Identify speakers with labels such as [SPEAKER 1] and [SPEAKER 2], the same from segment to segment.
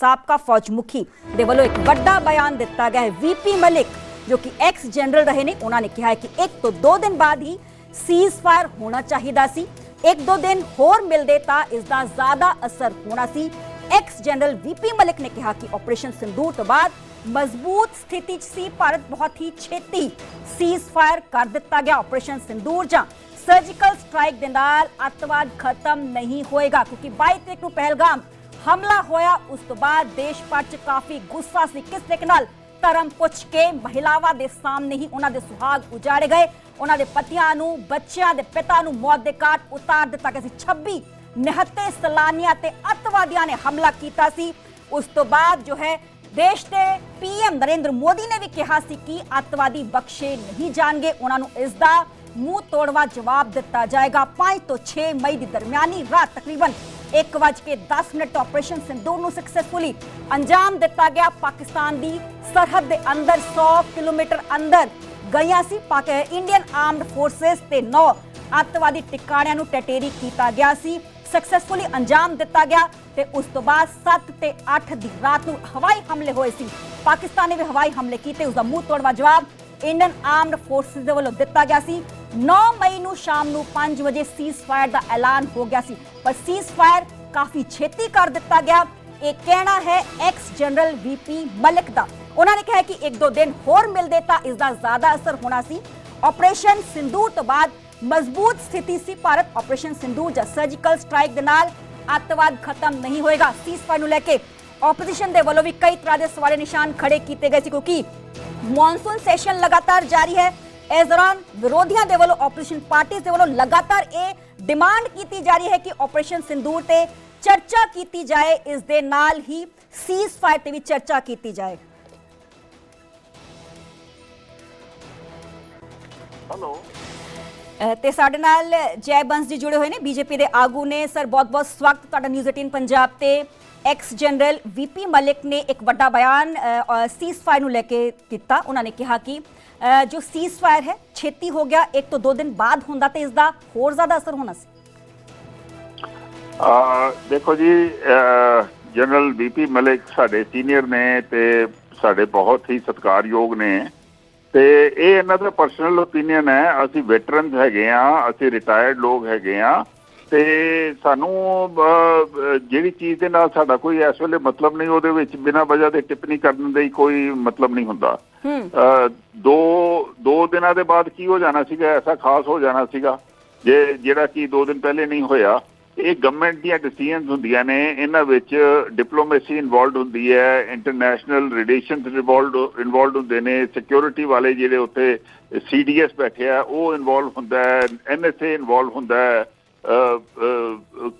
[SPEAKER 1] ਸਾਬਕਾ ਫੌਜ ਮੁਖੀ ਦੇ ਵੱਲੋਂ ਇੱਕ ਵੱਡਾ ਬਿਆਨ ਦਿੱਤਾ ਗਿਆ ਹੈ ਵੀਪੀ ਮਲਿਕ ਜੋ ਕਿ ਐਕਸ ਜਨਰਲ ਰਹੇ ਨੇ ਉਹਨਾਂ ਨੇ ਕਿਹਾ ਹੈ ਕਿ ਇੱਕ ਤੋਂ ਦੋ ਦਿਨ ਬਾਅਦ ਹੀ ਸੀਜ਼ਫਾਇਰ ਹੋਣਾ ਚਾਹੀਦਾ ਸੀ ਇੱਕ ਦੋ ਦਿਨ ਹੋਰ ਮਿਲਦੇ ਤਾਂ ਇਸ ਦਾ ਜ਼ਿਆਦਾ ਅਸਰ ਹੋਣਾ ਸੀ ਐਕਸ ਜਨਰਲ ਵੀਪੀ ਮਲਿਕ ਨੇ ਕਿਹਾ ਕਿ ਆਪਰੇਸ਼ਨ ਸਿੰਦੂਰ ਤੋਂ ਬਾਅਦ ਮਜ਼ਬੂਤ ਸਥਿਤੀ 'ਚ ਸੀ ਭਾਰਤ ਬਹੁਤ ਹੀ ਛੇਤੀ ਸੀਜ਼ ਫਾਇਰ ਕਰ ਦਿੱਤਾ ਗਿਆ ਆਪਰੇਸ਼ਨ ਸਿੰਦੂਰ ਜਾਂ ਸਰਜੀਕਲ ਸਟ੍ਰਾਈਕ ਦੇ ਨਾਲ ਅੱਤਵਾਦ ਖਤਮ ਨਹੀਂ ਹੋਏਗਾ ਕਿਉਂਕਿ 22 ਤਰੀਕ ਨੂੰ ਪਹਿਲਗਾਮ ਹਮਲਾ ਹੋਇਆ, ਉਸ ਤੋਂ ਬਾਅਦ ਦੇਸ਼ ਭਰ 'ਚ ਕਾਫੀ ਗੁੱਸਾ ਸੀ। ਕਿਸ ਤਰੀਕੇ ਨਾਲ? ਧਰਮ ਪੁੱਛ ਕੇ ਮਹਿਲਾਵਾਂ ਦੇ ਸਾਹਮਣੇ ਹੀ ਉਹਨਾਂ ਦੇ ਸੁਹਾਗ ਉਜਾੜੇ ਗਏ। ਉਹਨਾਂ ਦੇ ਪਤੀਆਂ ਨੂੰ, ਬੱਚਿਆਂ ਦੇ ਪਿਤਾ ਨੂੰ ਮੌਤ ਦੇ ਘਾਟ ਉਤਾਰ ਦਿੱਤਾ ਗਿਆ ਸੀ। 26 ਨਿਹੱਤੇ ਸਲਾਨੀਆਂ ਤੇ ਅੱਤਵਾਦੀਆਂ ਨੇ ਹਮਲਾ ਕੀਤਾ ਸੀ। ਉਸ ਤੋਂ ਬਾਅਦ ਜੋ ਹੈ, ਦੇਸ਼ ਦੇ ਪੀਐਮ ਨਰਿੰਦਰ ਮੋਦੀ ਨੇ ਵੀ ਕਿਹਾ ਸੀ ਕਿ ਅੱਤਵਾਦੀ ਬਖਸ਼ੇ ਨਹੀਂ ਜਾਣਗੇ। ਉਹਨਾਂ ਨੂੰ ਇਸ ਦਾ ਮੂੰਹ ਤੋੜਵਾ ਜਵਾਬ ਦਿੱਤਾ ਜਾਏਗਾ। 5 ਤੋਂ 6 ਮਈ ਦੀ ਦਰਮਿਆਨੀ ਰਾਤ ਤਕਰੀਬਨ 1:10 ਮਿੰਟ ਆਪਰੇਸ਼ਨ ਸਿੰਦੂਰ ਨੂੰ ਸਕਸੈਸਫੁਲੀ ਅੰਜਾਮ ਦਿੱਤਾ ਗਿਆ। ਪਾਕਿਸਤਾਨ ਦੀ ਸਰਹੱਦ ਦੇ ਅੰਦਰ 100 ਕਿਲੋਮੀਟਰ ਅੰਦਰ ਗਈਆਂ ਸੀ। ਇੰਡੀਅਨ ਆਰਮਡ ਫੋਰਸਸ ਤੇ 9 ਅੱਤਵਾਦੀ ਟਿਕਾਣਿਆਂ ਨੂੰ ਟਟੇਰੀ ਕੀਤਾ ਗਿਆ ਸੀ। ਸਕਸੈਸਫੁਲੀ ਅੰਜਾਮ ਦਿੱਤਾ ਗਿਆ ਤੇ ਉਸ ਤੋਂ ਬਾਅਦ 7 ਤੇ 8 ਦੀ ਰਾਤ ਨੂੰ ਹਵਾਈ ਹਮਲੇ ਹੋਏ ਸੀ। ਪਾਕਿਸਤਾਨ ਨੇ ਵੀ ਹਵਾਈ ਹਮਲੇ ਕੀਤੇ। ਉਸ ਦਾ ਮੂੰਹ ਤੋੜਵਾ ਜਵਾਬ ਇੰਡੀਅਨ ਆਰਮਡ ਫੋਰਸਸ ਦੇ ਵੱਲੋਂ ਦਿੱਤਾ ਗਿਆ ਸੀ। 9 ਮਈ ਨੂੰ ਸ਼ਾਮ ਨੂੰ 5 ਵਜੇ ਸੀਜ਼ਫਾਇਰ ਦਾ ਐਲਾਨ ਹੋ ਗਿਆ ਸੀ। ਪਰ ਸੀਜ਼ਫਾਇਰ ਕਾਫੀ ਛੇਤੀ ਕਰ ਦਿੱਤਾ ਗਿਆ। ਇਹ ਕਹਿਣਾ ਹੈ ਐਕਸ ਜਨਰਲ ਵੀਪੀ ਮਲਿਕ ਦਾ। ਉਹਨਾਂ ਨੇ ਕਿਹਾ ਕਿ ਇੱਕ ਦੋ ਦਿਨ ਹੋਰ ਮਿਲਦੇ ਤਾਂ ਇਸ ਦਾ ਜ਼ਿਆਦਾ ਅਸਰ ਹੋਣਾ ਸੀ। ਆਪਰੇਸ਼ਨ ਸਿੰਦੂਰ ਤੋਂ ਬਾਅਦ ਮਜ਼ਬੂਤ ਸਥਿਤੀ ਸੀ। ਭਾਰਤ ਆਪਰੇਸ਼ਨ ਸਿੰਦੂਰ ਜਾਂ ਸਰਜੀਕਲ ਸਟ੍ਰਾਈਕ ਦੇ ਨਾਲ ਅੱਤਵਾਦ ਖਤਮ ਨਹੀਂ ਹੋਏਗਾ। ਸੀਜ਼ਫਾਇਰ ਨੂੰ ਲੈ ਕੇ ਆਪੋਜੀਸ਼ਨ ਦੇ ਵੱਲੋਂ ਵੀ ਕਈ ਤਰ੍ਹਾਂ ਦੇ ਸਵਾਲੇ ਨਿਸ਼ਾਨ ਖੜੇ ਕੀਤੇ ਗਏ ਸੀ। ਕਿਉਂਕਿ ਮੌਨਸੂਨ ਸੈਸ਼ਨ ਲਗਾਤਾਰ ਜਾਰੀ ਹੈ। ਇਸ ਦੌਰਾਨ ਵਿਰੋਧੀਆਂ ਦੇ ਵੱਲੋਂ ਆਪੋਜੀਸ਼ਨ ਪਾਰਟੀਆਂ ਦੇ ਵੱਲੋਂ ਲਗਾਤਾਰ ਇਹ ਡਿਮਾਂਡ ਕੀਤੀ ਜਾ ਰਹੀ ਹੈ ਕਿ ਆਪਰੇਸ਼ਨ ਸਿੰਦੂਰ ਤੇ ਚਰਚਾ ਕੀਤੀ ਜਾਏ ਇਸ ਦੇ ਨਾਲ ਹੀ ਸੀਜ਼ਫਾਇਰ ਤੇ ਵੀ ਚਰਚਾ ਕੀਤੀ ਜਾਏ।
[SPEAKER 2] ਹੈਲੋ
[SPEAKER 1] ਤੇ ਸਾਡੇ ਨਾਲ ਜੈ ਬੰਸ ਜੀ ਜੁੜੇ ਹੋਏ ਨੇ। ਬੀਜੇਪੀ ਦੇ ਆਗੂ ਨੇ। ਸਰ ਬਹੁਤ-ਬਹੁਤ ਸਵਾਗਤ ਤੁਹਾਡਾ ਨਿਊਜ਼ 18 ਪੰਜਾਬ ਤੇ। ਐਕਸ ਜਨਰਲ ਵੀਪੀ ਮਲਿਕ ਨੇ ਇੱਕ ਵੱਡਾ ਬਿਆਨ ਸੀਜ਼ਫਾਇਰ ਨੂੰ ਲੈ ਕੇ ਕੀਤਾ। ਉਹਨਾਂ ਨੇ ਕਿਹਾ ਕਿ ਅ, ਜੋ ਸੀਜ਼ਫਾਇਰ ਹੈ ਛੇਤੀ ਹੋ ਗਿਆ ਇੱਕ ਤੋਂ ਦੋ ਦਿਨ ਬਾਅਦ ਹੁੰਦਾ ਤੇ ਇਸ ਦਾ ਹੋਰ ਜ਼ਿਆਦਾ ਅਸਰ ਹੋਣਾ ਸੀ।
[SPEAKER 2] ਆ ਦੇਖੋ ਜੀ ਜਨਰਲ ਬੀਪੀ ਮਲਿਕ ਸਾਡੇ ਸੀਨੀਅਰ ਨੇ ਤੇ ਸਾਡੇ ਬਹੁਤ ਹੀ ਸਤਿਕਾਰਯੋਗ ਨੇ ਤੇ ਇਹ ਇਹਨਾਂ ਦਾ ਪਰਸਨਲ ਓਪੀਨੀਅਨ ਹੈ। ਅਸੀਂ ਵੈਟਰਨਸ ਹੈਗੇ ਆ ਅਸੀਂ ਰਿਟਾਇਰਡ ਲੋਕ ਹੈਗੇ ਆ ਤੇ ਸਾਨੂੰ ਜਿਹੜੀ ਚੀਜ਼ ਦੇ ਨਾਲ ਸਾਡਾ ਕੋਈ ਇਸ ਵੇਲੇ ਮਤਲਬ ਨਹੀਂ ਉਹਦੇ ਵਿੱਚ ਬਿਨਾਂ ਵਜ੍ਹਾ ਦੇ ਟਿੱਪਣੀ ਕਰਨ ਦਾ ਕੋਈ ਮਤਲਬ ਨਹੀਂ ਹੁੰਦਾ। ਦੋ ਦੋ ਦਿਨਾਂ ਦੇ ਬਾਅਦ ਕੀ ਹੋ ਜਾਣਾ ਸੀਗਾ ਐਸਾ ਖਾਸ ਹੋ ਜਾਣਾ ਸੀਗਾ ਜੇ ਜਿਹੜਾ ਕਿ ਦੋ ਦਿਨ ਪਹਿਲੇ ਨਹੀਂ ਹੋਇਆ ਇਹ ਗਵਰਨਮੈਂਟ ਦੀਆਂ ਡਿਸੀਜਨਸ ਹੁੰਦੀਆਂ ਨੇ ਇਹਨਾਂ ਵਿੱਚ ਡਿਪਲੋਮੇਸੀ ਇਨਵੋਲਡ ਹੁੰਦੀ ਹੈ ਇੰਟਰਨੈਸ਼ਨਲ ਰਿਲੇਸ਼ਨਸ ਇਨਵੋਲਡ ਇਨਵੋਲਡ ਹੁੰਦੇ ਨੇ ਸਿਕਿਉਰਿਟੀ ਵਾਲੇ ਜਿਹੜੇ ਉੱਥੇ ਸੀਡੀਐਸ ਬੈਠੇ ਆ ਉਹ ਇਨਵੋਲਵ ਹੁੰਦਾ ਹੈ ਐਨਐਸਏ ਇਨਵੋਲਵ ਹੁੰਦਾ ਹੈ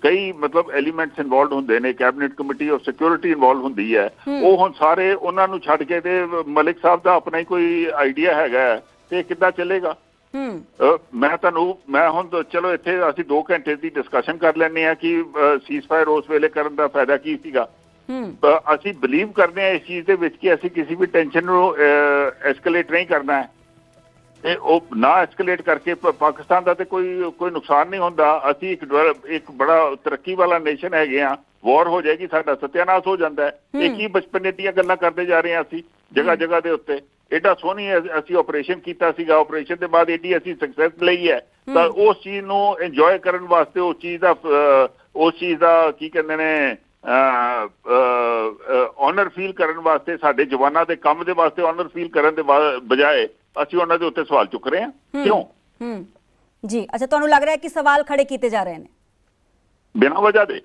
[SPEAKER 2] ਕਈ ਮਤਲਬ ਐਲੀਮੈਂਟਸ ਇਨਵੋਲਡ ਹੁੰਦੇ ਨੇ cabinet committee of security involve ਹੁੰਦੀ ਹੈ। ਉਹ ਹੁਣ ਸਾਰੇ ਉਹਨਾਂ ਨੂੰ ਛੱਡ ਕੇ ਤੇ ਮਲਿਕ ਸਾਹਿਬ ਦਾ ਆਪਣਾ ਹੀ ਕੋਈ ਆਈਡੀਆ ਹੈਗਾ ਤੇ ਕਿੱਦਾਂ ਚੱਲੇਗਾ?
[SPEAKER 1] ਹੂੰ।
[SPEAKER 2] ਮੈਂ ਤੁਹਾਨੂੰ ਮੈਂ ਹੁਣ ਚਲੋ ਇੱਥੇ ਅਸੀਂ 2 ਘੰਟੇ ਦੀ ਡਿਸਕਸ਼ਨ ਕਰ ਲੈਂਦੇ ਆ ਕਿ ਸੀਜ਼ਫਾਇਰ ਉਸ ਵੇਲੇ ਕਰਨ ਦਾ ਫਾਇਦਾ ਕੀ ਸੀਗਾ।
[SPEAKER 1] ਹੂੰ।
[SPEAKER 2] ਅਸੀਂ ਬਲੀਵ ਕਰਦੇ ਆ ਇਸ ਚੀਜ਼ ਦੇ ਵਿੱਚ ਕਿ ਅਸੀਂ ਕਿਸੇ ਵੀ ਟੈਨਸ਼ਨ ਨੂੰ ਐਸਕੇਲੇਟ ਨਹੀਂ ਕਰਨਾ ਹੈ। ਤੇ ਉਹ ਨਾ ਐਸਕੇਲੇਟ ਕਰਕੇ ਪਾਕਿਸਤਾਨ ਦਾ ਤੇ ਕੋਈ ਕੋਈ ਨੁਕਸਾਨ ਨਹੀਂ ਹੁੰਦਾ। ਅਸੀਂ ਇੱਕ ਇੱਕ ਬੜਾ ਤਰੱਕੀ ਵਾਲਾ ਨੇਸ਼ਨ ਹੈਗੇ ਆ ਵਾਰ ਹੋ ਜਾਏਗੀ ਸਾਡਾ ਸਤਿਆਨਾਸ਼ ਹੋ ਜਾਂਦਾ ਹੈ। ਇਹ ਕੀ ਬਚਪਨੇ ਦੀਆਂ ਗੱਲਾਂ ਕਰਦੇ ਜਾ ਰਹੇ ਆ ਅਸੀਂ ਜਗ੍ਹਾ ਜਗ੍ਹਾ ਦੇ ਉੱਤੇ। ਐਡਾ ਸੋਹਣੀ ਅਸੀਂ ਆਪਰੇਸ਼ਨ ਕੀਤਾ ਸੀਗਾ। ਆਪਰੇਸ਼ਨ ਦੇ ਬਾਅਦ ਐਡੀ ਅਸੀਂ ਸਕਸੈਸ ਲਈ ਹੈ। ਤਾਂ ਉਸ ਚੀਜ਼ ਨੂੰ ਇੰਜੋਏ ਕਰਨ ਵਾਸਤੇ ਉਸ ਚੀਜ਼ ਦਾ ਉਸ ਚੀਜ਼ ਦਾ ਕੀ ਕਹਿੰਦੇ ਨੇ ਆਨਰ ਫੀਲ ਕਰਨ ਵਾਸਤੇ ਸਾਡੇ ਜਵਾਨਾਂ ਦੇ ਕੰਮ ਦੇ ਵਾਸਤੇ ਆਨਰ ਫੀਲ ਕਰਨ ਦੇ ਬਜਾਏ ਅਸੀਂ ਉਹਨਾਂ ਦੇ ਉੱਤੇ ਸਵਾਲ ਚੁੱਕ ਰਹੇ ਹਾਂ। ਕਿਉਂ?
[SPEAKER 1] ਹੂੰ। ਜੀ ਅੱਛਾ ਤੁਹਾਨੂੰ ਲੱਗ ਰਿਹਾ ਕਿ ਸਵਾਲ ਖੜੇ ਕੀਤੇ ਜਾ ਰਹੇ ਨੇ?
[SPEAKER 2] ਬਿਨਾਂ ਵਜ੍ਹਾ ਦੇ।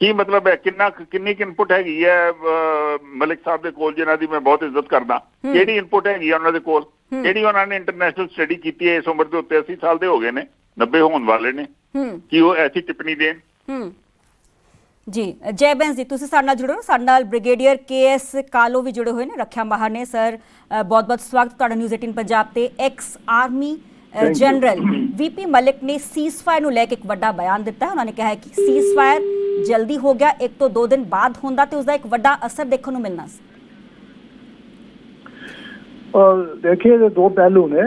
[SPEAKER 2] ਕੀ ਮਤਲਬ ਹੈ? ਕਿੰਨਾ ਕਿੰਨੀ ਕਿ ਇਨਪੁਟ ਹੈਗੀ ਹੈ ਮਲਿਕ ਸਾਹਿਬ ਦੇ ਕੋਲ ਜਿਨ੍ਹਾਂ ਦੀ ਮੈਂ ਬਹੁਤ ਇੱਜ਼ਤ ਕਰਦਾ। ਕਿਹੜੀ ਇਨਪੁਟ ਹੈਗੀ ਹੈ ਉਹਨਾਂ ਦੇ ਕੋਲ? ਕਿਹੜੀ ਉਹਨਾਂ ਨੇ ਇੰਟਰਨੈਸ਼ਨਲ ਸਟੱਡੀ ਕੀਤੀ ਹੈ ਇਸ ਉਮਰ ਦੇ ਉੱਤੇ? 80 ਸਾਲ ਦੇ ਹੋ ਗਏ ਨੇ 90 ਹੋਣ ਵਾਲੇ ਨੇ। ਕਿ ਉਹ ਐਸੀ ਟਿੱਪਣੀ ਦੇਣ?
[SPEAKER 1] ਹੂੰ ਜੀ ਜੈ ਬੈਂਸ ਜੀ ਤੁਸੀਂ ਸਾਡੇ ਨਾਲ ਜੁੜੇ ਹੋ ਸਾਡੇ ਨਾਲ ਬ੍ਰਿਗੇਡੀਅਰ ਕੇਐਸ ਕਾਲੋ ਵੀ ਜੁੜੇ ਹੋਏ ਨੇ ਰੱਖਿਆ ਮਾਹਰ ਨੇ ਸਰ ਬਹੁਤ ਬਹੁਤ ਸਵਾਗਤ ਤੁਹਾਡਾ ਨਿਊਜ਼ 18 ਪੰਜਾਬ ਤੇ ex army general VP Malik ਨੇ ਸੀਜ਼ਫਾਇਰ ਨੂੰ ਲੈ ਕੇ ਇੱਕ ਵੱਡਾ ਬਿਆਨ ਦਿੱਤਾ ਹੈ ਉਹਨਾਂ ਨੇ ਕਿਹਾ ਹੈ ਕਿ ਸੀਜ਼ਫਾਇਰ ਜਲਦੀ ਹੋ ਗਿਆ ਇੱਕ ਤੋਂ ਦੋ ਦਿਨ ਬਾਅਦ ਹੁੰਦਾ ਤੇ ਉਸ ਦਾ ਇੱਕ ਵੱਡਾ ਅਸਰ ਦੇਖਣ ਨੂੰ ਮਿਲਣਾ ਸੀ
[SPEAKER 3] और देखिए ये दो पहलू ने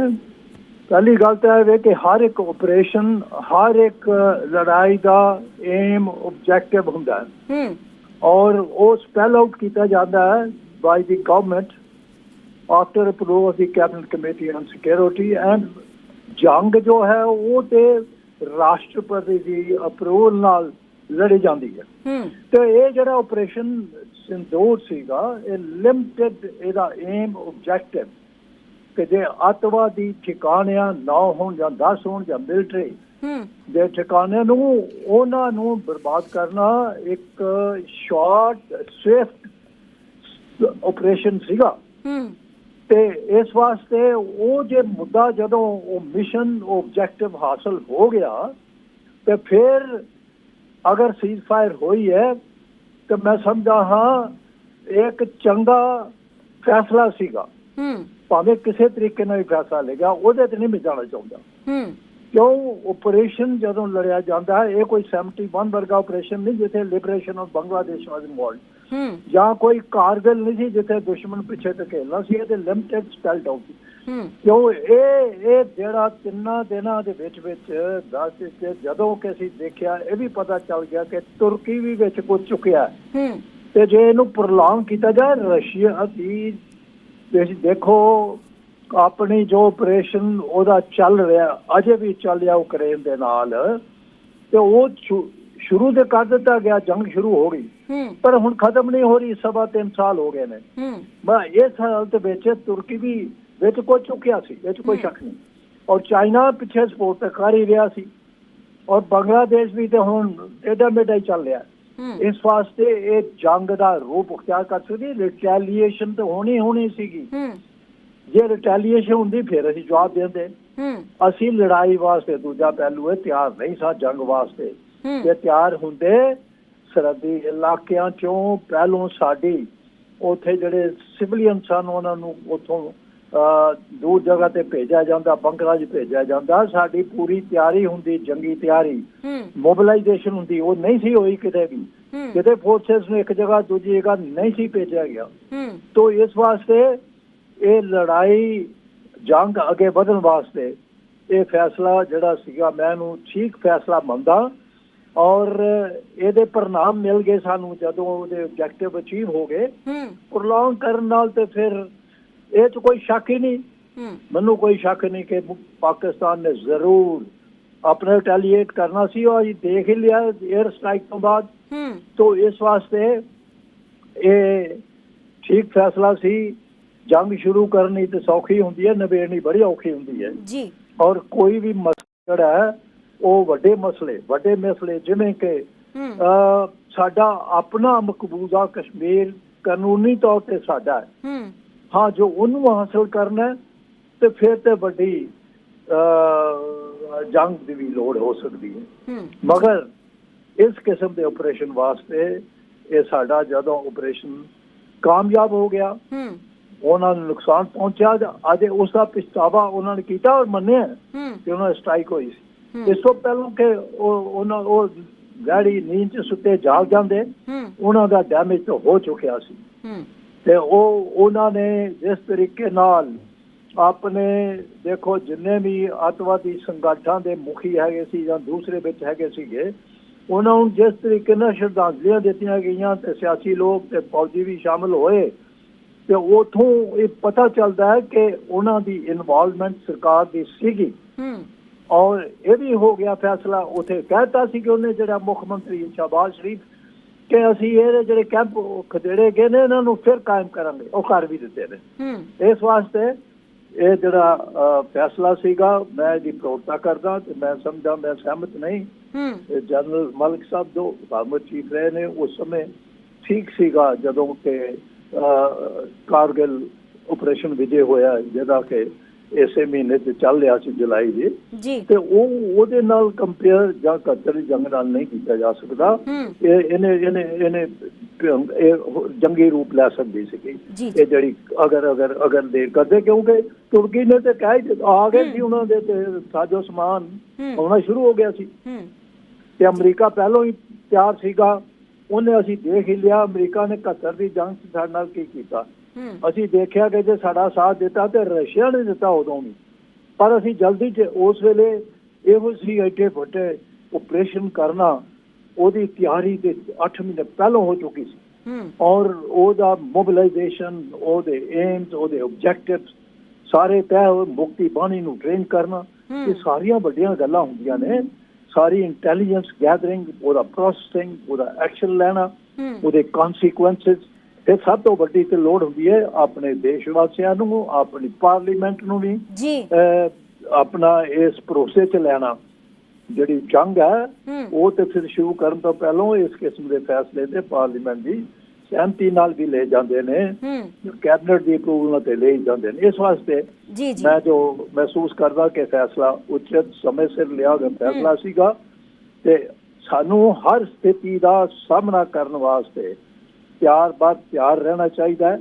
[SPEAKER 3] ਪਹਿਲੀ ਗੱਲ ਤਾਂ ਇਹ ਵੇ ਕਿ ਹਰ ਇੱਕ ਆਪਰੇਸ਼ਨ ਹਰ ਇੱਕ ਲੜਾਈ ਦਾ ਏਮ ਆਬਜੈਕਟਿਵ ਹੁੰਦਾ ਹੈ।
[SPEAKER 1] ਹੂੰ।
[SPEAKER 3] ਔਰ ਉਹ ਸਪੈਲ ਆਊਟ ਕੀਤਾ ਜਾਂਦਾ ਹੈ by the government after approval of the cabinet committee on security and ਜੰਗ ਜੋ ਹੈ ਉਹ ਤੇ ਰਾਸ਼ਟਰਪਤੀ ਦੀ ਅਪਰੂਵਲ ਨਾਲ ਲੜੀ ਜਾਂਦੀ ਹੈ।
[SPEAKER 1] ਹੂੰ।
[SPEAKER 3] ਤੇ ਇਹ ਜਿਹੜਾ ਆਪਰੇਸ਼ਨ ਸਿੰਦੂਰ ਸੀਗਾ ਇਹ ਲਿਮਟਿਡ ਇਹਦਾ ਏਮ ਆਬਜੈਕਟਿਵ ਕਿ ਜੇ ਅੱਤਵਾਦੀ ਠਿਕਾਣਿਆਂ ਨਾ ਹੋਣ ਜਾਂ 10 ਹੋਣ ਜਾਂ ਮਿਲਟਰੀ
[SPEAKER 1] ਹੂੰ।
[SPEAKER 3] ਦੇ ਠਿਕਾਣਿਆਂ ਨੂੰ ਉਹਨਾਂ ਨੂੰ ਬਰਬਾਦ ਕਰਨਾ ਇੱਕ ਸ਼ਾਰਟ ਸਵਿਫਟ ਆਪਰੇਸ਼ਨ ਸੀਗਾ।
[SPEAKER 1] ਹੂੰ।
[SPEAKER 3] ਤੇ ਇਸ ਵਾਸਤੇ ਉਹ ਜੇ ਮੁੱਦਾ ਜਦੋਂ ਉਹ ਮਿਸ਼ਨ ਆਬਜੈਕਟਿਵ ਹਾਸਲ ਹੋ ਗਿਆ ਤੇ ਫਿਰ ਅਗਰ ਸੀਜ਼ਫਾਇਰ ਹੋਈ ਹੈ ਤੇ ਮੈਂ ਸਮਝਦਾ ਹਾਂ ਇੱਕ ਚੰਗਾ ਫੈਸਲਾ ਸੀਗਾ।
[SPEAKER 1] ਹੂੰ।
[SPEAKER 3] ਭਾਵੇਂ ਕਿਸੇ ਤਰੀਕੇ ਨਾਲ ਫੈਸਲਾ ਲਿਆ ਉਹਦੇ ਤੇ ਨਹੀਂ ਮੈਂ ਜਾਣਾ ਚਾਹੁੰਦਾ।
[SPEAKER 1] ਹੂੰ।
[SPEAKER 3] ਕਿਉਂ? ਆਪਰੇਸ਼ਨ ਜਦੋਂ ਲੜਿਆ ਜਾਂਦਾ ਹੈ ਇਹ ਕੋਈ 71 ਵਰਗਾ ਆਪਰੇਸ਼ਨ ਨਹੀਂ ਜਿੱਥੇ liberation of Bangladesh was
[SPEAKER 1] involved
[SPEAKER 3] ਜਾਂ ਕੋਈ ਕਾਰਗਿਲ ਨਹੀਂ ਸੀ ਜਿੱਥੇ ਦੁਸ਼ਮਣ ਪਿੱਛੇ ਧਕੇਲਣਾ ਸੀ ਇਹ ਤੇ ਲਿਮਟਿਡ ਸਪੈਲਡ ਆਊਟ ਕਿਉਂ? ਇਹ ਇਹ ਜਿਹੜਾ ਤਿੰਨਾਂ ਦਿਨਾਂ ਦੇ ਵਿੱਚ ਵਿੱਚ ਦੱਸ ਕਿ ਜਦੋਂ ਕਿ ਅਸੀਂ ਦੇਖਿਆ ਇਹ ਵੀ ਪਤਾ ਚੱਲ ਗਿਆ ਕਿ ਤੁਰਕੀ ਵੀ ਵਿੱਚ ਕੁਝ ਚੁੱਕਿਆ। ਤੇ ਜੇ ਇਹਨੂੰ ਪ੍ਰੋਲੋਂਗ ਕੀਤਾ ਜਾਏ ਰਸ਼ੀਆ ਦੀ ਤੁਸੀਂ ਦੇਖੋ ਆਪਣੀ ਜੋ ਆਪਰੇਸ਼ਨ ਉਹਦਾ ਚੱਲ ਰਿਹਾ ਅਜੇ ਵੀ ਚੱਲ ਰਿਹਾ ਉਕਰੇਨ ਦੇ ਨਾਲ ਤੇ ਉਹ ਸ਼ੁਰੂ ਤੇ ਕਰ ਦਿੱਤਾ ਗਿਆ ਜੰਗ ਸ਼ੁਰੂ ਹੋ ਗਈ। ਪਰ ਹੁਣ ਖਤਮ ਨਹੀਂ ਹੋ ਰਹੀ ਸਵਾ ਤਿੰਨ ਸਾਲ ਹੋ ਗਏ ਨੇ। ਮੈਂ ਇਸ ਹਾਲਤ ਵਿੱਚ ਤੁਰਕੀ ਵੀ ਵਿੱਚ ਕੁਝ ਚੁੱਕਿਆ ਸੀ ਇਹ 'ਚ ਕੋਈ ਸ਼ੱਕ ਨਹੀਂ। ਔਰ ਚਾਈਨਾ ਪਿੱਛੇ ਸਪੋਰਟ ਕਰ ਹੀ ਰਿਹਾ ਸੀ। ਔਰ ਬੰਗਲਾਦੇਸ਼ ਵੀ ਤੇ ਹੁਣ ਟੇਢਾ ਮੇਢਾ ਹੀ ਚੱਲ ਰਿਹਾ। ਇਸ ਵਾਸਤੇ ਇਹ ਜੰਗ ਦਾ ਰੂਪ ਅਖਤਿਆਰ ਕਰ ਸਕਦੀ ਰਿਟੈਲੀਏਸ਼ਨ ਤਾਂ ਹੋਣੀ ਹੋਣੀ ਸੀਗੀ। ਜੇ ਰਿਟੈਲੀਏਸ਼ਨ ਹੁੰਦੀ ਫਿਰ ਅਸੀਂ ਜਵਾਬ ਦਿੰਦੇ। ਅਸੀਂ ਲੜਾਈ ਵਾਸਤੇ ਦੂਜਾ ਪਹਿਲੂ ਹੈ ਤਿਆਰ ਨਹੀਂ ਸਾਂ ਜੰਗ ਵਾਸਤੇ। ਜੇ ਤਿਆਰ ਹੁੰਦੇ ਸਰਹੱਦੀ ਇਲਾਕਿਆਂ ਚੋਂ ਪਹਿਲੋਂ ਸਾਡੀ ਉੱਥੇ ਜਿਹੜੇ ਸਿਵਲੀਅਨ ਸਨ ਉਹਨਾਂ ਨੂੰ ਉੱਥੋਂ ਦੂਰ ਜਗ੍ਹਾ ਤੇ ਭੇਜਿਆ ਜਾਂਦਾ ਬੰਗਲਾ 'ਚ ਭੇਜਿਆ ਜਾਂਦਾ। ਸਾਡੀ ਪੂਰੀ ਤਿਆਰੀ ਹੁੰਦੀ ਜੰਗੀ ਤਿਆਰੀ। ਮੋਬਿਲਾਈਜੇਸ਼ਨ ਹੁੰਦੀ ਉਹ ਨਹੀਂ ਸੀ ਹੋਈ ਕਿਤੇ ਵੀ। ਕਿਤੇ ਫੋਰਸਸ ਨੂੰ ਇੱਕ ਜਗ੍ਹਾ ਦੂਜੀ ਜਗ੍ਹਾ ਨਹੀਂ ਸੀ ਭੇਜਿਆ ਗਿਆ। ਤੋਂ ਇਸ ਵਾਸਤੇ ਇਹ ਲੜਾਈ ਜੰਗ ਅੱਗੇ ਵਧਣ ਵਾਸਤੇ ਇਹ ਫੈਸਲਾ ਜਿਹੜਾ ਸੀਗਾ ਮੈਂ ਨੂੰ ਠੀਕ ਫੈਸਲਾ ਮੰਨਦਾ। ਔਰ ਇਹਦੇ ਪਰਿਣਾਮ ਮਿਲ ਗਏ ਸਾਨੂੰ ਜਦੋਂ ਉਹਦੇ ਆਬਜੈਕਟਿਵ ਅਚੀਵ ਹੋ ਗਏ। ਪ੍ਰੋਲੌਂਗ ਕਰਨ ਨਾਲ ਤੇ ਫਿਰ ਇਹ 'ਚ ਕੋਈ ਸ਼ੱਕ ਹੀ ਨਹੀਂ। ਮੈਨੂੰ ਕੋਈ ਸ਼ੱਕ ਨਹੀਂ ਕਿ ਪਾਕਿਸਤਾਨ ਨੇ ਜ਼ਰੂਰ ਆਪਣਾ ਰਿਟੈਲੀਏਟ ਕਰਨਾ ਸੀ। ਔਰ ਇਹ ਦੇਖ ਹੀ ਲਿਆ 에ਅਰ ਸਟ੍ਰਾਈਕ ਤੋਂ ਬਾਅਦ।
[SPEAKER 1] ਹੂੰ।
[SPEAKER 3] ਤੋ ਇਸ ਵਾਸਤੇ ਇਹ ਠੀਕ ਫੈਸਲਾ ਸੀ। ਜੰਗ ਸ਼ੁਰੂ ਕਰਨੀ ਤੇ ਸੌਖੀ ਹੁੰਦੀ ਹੈ ਨਿਬੇੜਨੀ ਬੜੀ ਔਖੀ ਹੁੰਦੀ ਹੈ।
[SPEAKER 1] ਜੀ।
[SPEAKER 3] ਔਰ ਕੋਈ ਵੀ ਮਸਲਾ ਜਿਹੜਾ ਹੈ ਉਹ ਵੱਡੇ ਮਸਲੇ ਵੱਡੇ ਮਸਲੇ ਜਿਵੇਂ ਕਿ ਸਾਡਾ ਆਪਣਾ ਮਕਬੂਜ਼ਾ ਕਸ਼ਮੀਰ ਕਾਨੂੰਨੀ ਤੌਰ ਤੇ ਸਾਡਾ ਹੈ।
[SPEAKER 1] ਹੂੰ
[SPEAKER 3] ਜੋ ਉਹਨੂੰ ਹਾਸਲ ਕਰਨਾ ਤੇ ਫਿਰ ਤੇ ਵੱਡੀ ਜੰਗ ਦੀ ਵੀ ਲੋੜ ਹੋ ਸਕਦੀ ਹੈ। ਮਗਰ ਇਸ ਕਿਸਮ ਦੇ ਆਪਰੇਸ਼ਨ ਵਾਸਤੇ ਇਹ ਸਾਡਾ ਜਦੋਂ ਆਪਰੇਸ਼ਨ ਕਾਮਯਾਬ ਹੋ ਗਿਆ ਉਹਨਾਂ ਨੂੰ ਨੁਕਸਾਨ ਪਹੁੰਚਿਆ ਅੱਜ ਉਸ ਦਾ ਪਛਤਾਵਾ ਉਹਨਾਂ ਨੇ ਕੀਤਾ ਔਰ ਮੰਨਿਆ ਕਿ ਉਹਨਾਂ ਸਟ੍ਰਾਈਕ ਹੋਈ ਸੀ। ਇਸ ਤੋਂ ਪਹਿਲਾਂ ਕਿ ਉਹ ਉਹਨਾਂ ਉਹ ਗਾੜੀ ਨੀਂਦ ਚ ਸੁੱਤੇ ਜਾਗ ਜਾਂਦੇ ਉਹਨਾਂ ਦਾ ਡੈਮੇਜ ਤਾਂ ਹੋ ਚੁੱਕਿਆ ਸੀ। ਤੇ ਉਹ ਉਹਨਾਂ ਨੇ ਜਿਸ ਤਰੀਕੇ ਨਾਲ ਆਪਣੇ ਦੇਖੋ ਜਿੰਨੇ ਵੀ ਅੱਤਵਾਦੀ ਸੰਗਠਨਾਂ ਦੇ ਮੁਖੀ ਹੈਗੇ ਸੀ ਜਾਂ ਦੂਸਰੇ ਵਿੱਚ ਹੈਗੇ ਸੀਗੇ ਉਹਨਾਂ ਨੂੰ ਜਿਸ ਤਰੀਕੇ ਨਾਲ ਸ਼ਰਧਾਂਜਲੀਆਂ ਦਿੱਤੀਆਂ ਗਈਆਂ ਤੇ ਸਿਆਸੀ ਲੋਕ ਤੇ ਫੌਜੀ ਵੀ ਸ਼ਾਮਲ ਹੋਏ ਤੇ ਉਥੋਂ ਇਹ ਪਤਾ ਚੱਲਦਾ ਹੈ ਕਿ ਉਹਨਾਂ ਦੀ ਇਨਵੋਲਵਮੈਂਟ ਸਰਕਾਰ ਦੀ ਸੀਗੀ। ਔਰ ਇਹ ਵੀ ਹੋ ਗਿਆ ਫੈਸਲਾ ਉਥੇ ਕਹਿਤਾ ਸੀ ਕਿ ਉਹਨੇ ਜਿਹੜਾ ਮੁੱਖ ਮੰਤਰੀ ਸ਼ਾਬਾਜ਼ ਸ਼ਰੀਫ ਕਿ ਅਸੀਂ ਇਹ ਜਿਹੜੇ ਕੈਂਪ ਖਦੇੜੇ ਗਏ ਨੇ ਇਹਨਾਂ ਨੂੰ ਫਿਰ ਕਾਇਮ ਕਰਾਂਗੇ ਉਹ ਕਰ ਵੀ ਦਿੱਤੇ ਨੇ।
[SPEAKER 1] ਹੂੰ।
[SPEAKER 3] ਇਸ ਵਾਸਤੇ ਇਹ ਜਿਹੜਾ ਫੈਸਲਾ ਸੀਗਾ ਮੈਂ ਇਹਦੀ ਪ੍ਰੋੜਤਾ ਕਰਦਾ ਤੇ ਮੈਂ ਸਮਝਦਾ ਮੈਂ ਸਹਿਮਤ ਨਹੀਂ। ਜਨਰਲ ਮਲਕ ਸਾਹਿਬ ਜੋ ਹਕੂਮਤ ਚੀਫ ਰਹੇ ਨੇ ਉਸ ਸਮੇਂ ਠੀਕ ਸੀਗਾ ਜਦੋਂ ਕਿ ਕਾਰਗਿਲ ਆਪਰੇਸ਼ਨ ਵਿਜੇ ਹੋਇਆ ਜਿਹਦਾ ਕਿ ਇਸੇ ਮਹੀਨੇ ਤੇ ਚੱਲ ਰਿਹਾ ਸੀ ਜੁਲਾਈ ਦੇ। ਤੇ ਉਹ ਉਹਦੇ ਨਾਲ ਕੰਪੇਅਰ ਜਾਂ ਕੱਤਰ ਦੀ ਜੰਗ ਨਾਲ ਨਹੀਂ ਕੀਤਾ ਜਾ ਸਕਦਾ। ਇਹ ਇਹਨੇ ਇਹਨੇ ਇਹਨੇ ਜੰਗੀ ਰੂਪ ਲੈ ਸਕਦੀ
[SPEAKER 1] ਜੀ
[SPEAKER 3] ਇਹ ਜਿਹੜੀ ਅਗਰ ਅਗਰ ਅਗਰ ਦੇ ਕਰਦੇ ਕਿਉਂਕਿ ਤੁਰਕੀ ਨੇ ਤੇ ਕਹਿ ਆ ਗਏ ਸੀ ਉਹਨਾਂ ਦੇ ਤੇ ਸਾਜੋ ਸਮਾਨ। ਆਉਣਾ ਸ਼ੁਰੂ ਹੋ ਗਿਆ ਸੀ। ਤੇ ਅਮਰੀਕਾ ਪਹਿਲਾਂ ਹੀ ਤਿਆਰ ਸੀਗਾ। ਉਹਨੇ ਅਸੀਂ ਦੇਖ ਹੀ ਲਿਆ ਅਮਰੀਕਾ ਨੇ 71 ਦੀ ਜੰਗ ਸਾਡੇ ਨਾਲ ਕੀ ਕੀਤਾ। ਅਸੀਂ ਦੇਖਿਆ ਕਿ ਜੇ ਸਾਡਾ ਸਾਥ ਦਿੱਤਾ ਤੇ ਰਸ਼ੀਆ ਨੇ ਦਿੱਤਾ ਉਦੋਂ ਵੀ। ਪਰ ਅਸੀਂ ਜਲਦੀ ਚ ਉਸ ਵੇਲੇ ਇਹੋ ਸੀ ਐਡੇ ਵੱਡੇ ਆਪਰੇਸ਼ਨ ਕਰਨਾ ਉਹਦੀ ਤਿਆਰੀ ਤੇ 8 ਮਹੀਨੇ ਪਹਿਲਾਂ ਹੋ ਚੁੱਕੀ ਸੀ। ਔਰ ਉਹਦਾ ਮੋਬਿਲਾਈਜੇਸ਼ਨ ਉਹਦੇ ਏਮਸ ਉਹਦੇ ਆਬਜੈਕਟਿਵਸ ਸਾਰੇ ਤੈਅ ਹੋਏ, ਮੁਕਤੀ ਬਾਣੀ ਨੂੰ ਟ੍ਰੇਨ ਕਰਨਾ। ਇਹ ਸਾਰੀਆਂ ਵੱਡੀਆਂ ਗੱਲਾਂ ਹੁੰਦੀਆਂ ਨੇ। ਸਾਰੀ ਇੰਟੈਲੀਜੈਂਸ ਗੈਦਰਿੰਗ ਉਹਦਾ ਪ੍ਰੋਸੈਸਿੰਗ ਉਹਦਾ ਐਕਸ਼ਨ ਲੈਣਾ ਉਹਦੇ ਕਨਸੀਕੁਐਂਸਸ ਇਹ ਸਭ ਤੋਂ ਵੱਡੀ ਤੇ ਲੋੜ ਹੁੰਦੀ ਹੈ ਆਪਣੇ ਦੇਸ਼ ਵਾਸੀਆਂ ਨੂੰ ਆਪਣੀ ਪਾਰਲੀਮੈਂਟ ਨੂੰ ਵੀ
[SPEAKER 1] ਜੀ।
[SPEAKER 3] ਆਪਣਾ ਇਸ ਭਰੋਸੇ ਚ ਲੈਣਾ। ਜਿਹੜੀ ਜੰਗ ਹੈ। ਉਹ ਤੇ ਫਿਰ ਸ਼ੁਰੂ ਕਰਨ ਤੋਂ ਪਹਿਲਾਂ ਇਸ ਕਿਸਮ ਦੇ ਫੈਸਲੇ ਤੇ ਪਾਰਲੀਮੈਂਟ ਦੀ ਸਹਿਮਤੀ ਨਾਲ ਵੀ ਲੈ ਜਾਂਦੇ ਨੇ। ਕੈਬਨਿਟ ਦੀ ਅਪਰੂਵਲ ਨਾਲ ਤੇ ਲੈ ਜਾਂਦੇ ਨੇ। ਇਸ ਵਾਸਤੇ
[SPEAKER 1] ਜੀ ਜੀ।
[SPEAKER 3] ਮੈਂ ਜੋ ਮਹਿਸੂਸ ਕਰਦਾ ਕਿ ਫੈਸਲਾ ਉਚਿਤ ਸਮੇਂ ਸਿਰ ਲਿਆ ਗਿਆ ਫੈਸਲਾ ਸੀਗਾ। ਤੇ ਸਾਨੂੰ ਹਰ ਸਥਿਤੀ ਦਾ ਸਾਹਮਣਾ ਕਰਨ ਵਾਸਤੇ ਤਿਆਰ ਬਾਅਦ ਤਿਆਰ ਰਹਿਣਾ ਚਾਹੀਦਾ ਹੈ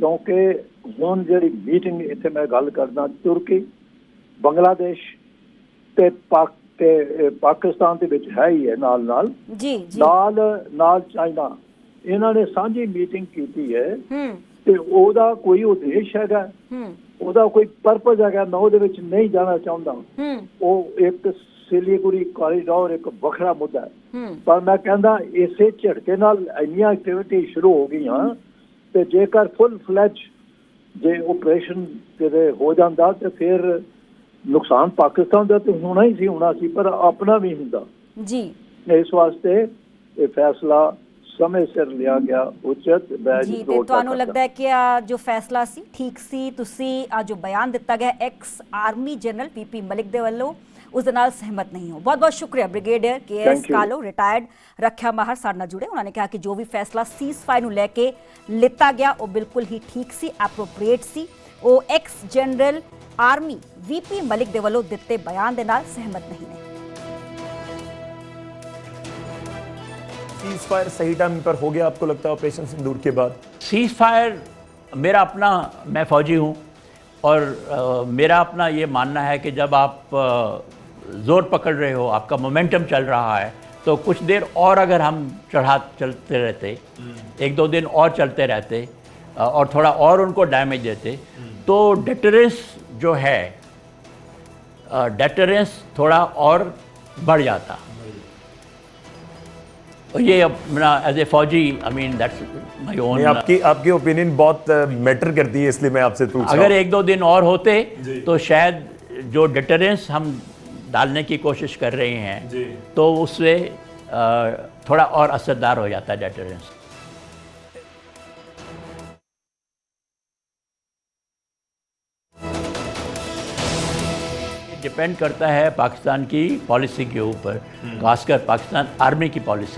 [SPEAKER 3] ਕਿਉਂਕਿ ਹੁਣ ਜਿਹੜੀ ਮੀਟਿੰਗ ਇੱਥੇ ਮੈਂ ਗੱਲ ਕਰਦਾ ਤੁਰਕੀ ਬੰਗਲਾਦੇਸ਼ ਤੇ ਪਾਕ ਤੇ ਪਾਕਿਸਤਾਨ ਦੇ ਵਿੱਚ ਹੈ ਹੀ ਹੈ ਨਾਲ ਨਾਲ
[SPEAKER 1] ਜੀ ਜੀ
[SPEAKER 3] ਨਾਲ ਨਾਲ ਚਾਈਨਾ ਇਹਨਾਂ ਨੇ ਸਾਂਝੀ ਮੀਟਿੰਗ ਕੀਤੀ ਹੈ
[SPEAKER 1] ਹੂੰ
[SPEAKER 3] ਤੇ ਉਹਦਾ ਕੋਈ ਉਦੇਸ਼ ਹੈਗਾ
[SPEAKER 1] ਹੂੰ
[SPEAKER 3] ਉਹਦਾ ਕੋਈ ਪਰਪਸ ਹੈਗਾ ਮੈਂ ਉਹਦੇ ਵਿੱਚ ਨਹੀਂ ਜਾਣਾ ਚਾਹੁੰਦਾ
[SPEAKER 1] ਹੂੰ
[SPEAKER 3] ਉਹ ਇੱਕ ਸਿਲੀਗੁੜੀ ਕੋਰੀਡੋਰ ਇੱਕ ਵੱਖਰਾ ਮੁੱਦਾ ਹੂੰ ਪਰ ਮੈਂ ਕਹਿੰਦਾ ਇਸੇ ਝਟਕੇ ਨਾਲ ਇੰਨੀਆਂ ਐਕਟੀਵਿਟੀ ਸ਼ੁਰੂ ਹੋ ਗਈਆਂ ਤੇ ਜੇਕਰ ਫੁੱਲ ਫਲੈਜ ਜੇ ਆਪਰੇਸ਼ਨ ਕਿਤੇ ਹੋ ਜਾਂਦਾ ਤੇ ਫਿਰ ਨੁਕਸਾਨ ਪਾਕਿਸਤਾਨ ਦਾ ਤੇ ਹੋਣਾ ਹੀ ਸੀ ਹੋਣਾ ਸੀ ਪਰ ਆਪਣਾ ਵੀ ਹੁੰਦਾ।
[SPEAKER 1] ਜੀ।
[SPEAKER 3] ਇਸ ਵਾਸਤੇ ਇਹ ਫੈਸਲਾ ਸਮੇਂ ਸਿਰ ਲਿਆ ਗਿਆ ਉਚਿਤ ਬੈਜ
[SPEAKER 1] ਜੀ ਤੇ ਤੁਹਾਨੂੰ ਲੱਗਦਾ ਹੈ ਕਿ ਆ ਜੋ ਫੈਸਲਾ ਸੀ ਠੀਕ ਸੀ? ਤੁਸੀਂ ਆ ਜੋ ਬਿਆਨ ਦਿੱਤਾ ਗਿਆ ex army general VP Malik ਦੇ ਵੱਲੋਂ ਉਸ ਦੇ ਨਾਲ ਸਹਿਮਤ ਨਹੀਂ ਹੋ ਬਹੁਤ ਬਹੁਤ ਸ਼ੁਕਰੀਆ brigadier K S
[SPEAKER 3] Thank you.
[SPEAKER 1] Kahlon retired ਰੱਖਿਆ ਮਾਹਰ ਸਾਡੇ ਨਾਲ ਜੁੜੇ ਉਹਨਾਂ ਨੇ ਕਿਹਾ ਕਿ ਜੋ ਵੀ ਫੈਸਲਾ ਸੀਜ਼ਫਾਇਰ ਨੂੰ ਲੈ ਕੇ ਲਿੱਤਾ ਗਿਆ ਉਹ ਬਿਲਕੁਲ ਹੀ ਠੀਕ ਸੀ ਐਪਰੋਪ੍ਰੀਏਟ ਸੀ ਉਹ ex general army VP Malik ਦੇ ਵੱਲੋਂ ਦਿੱਤੇ ਬਿਆਨ ਦੇ ਨਾਲ ਸਹਿਮਤ ਨਹੀਂ ਨੇ
[SPEAKER 4] सीज फायर सही टाइम पर हो गया आपको लगता है ऑपरेशन सिंदूर के बाद
[SPEAKER 5] सीज फायर मेरा अपना मैं फौजी हूँ और अ, मेरा अपना ये मानना है कि जब आप अ, ज़ोर पकड़ रहे हो आपका मोमेंटम चल रहा है तो कुछ देर और अगर हम चढ़ा चलते रहते एक दो दिन और चलते रहते और थोड़ा और उनको डैमेज देते तो डेटरेंस जो है डेटरेंस थोड़ा और बढ़ जाता। और ये अपना एज ए फौजी I mean that's
[SPEAKER 4] my
[SPEAKER 5] own
[SPEAKER 4] आपकी आपकी ओपिनियन बहुत मैटर करती है इसलिए मैं आपसे पूछ
[SPEAKER 5] अगर एक दो दिन और होते तो शायद जो डिटरेंस हम डालने की कोशिश कर रहे हैं तो उससे थोड़ा और असरदार हो जाता है डेटरेंस डिपेंड करता है पाकिस्तान की पॉलिसी के ऊपर खासकर पाकिस्तान आर्मी की पॉलिसी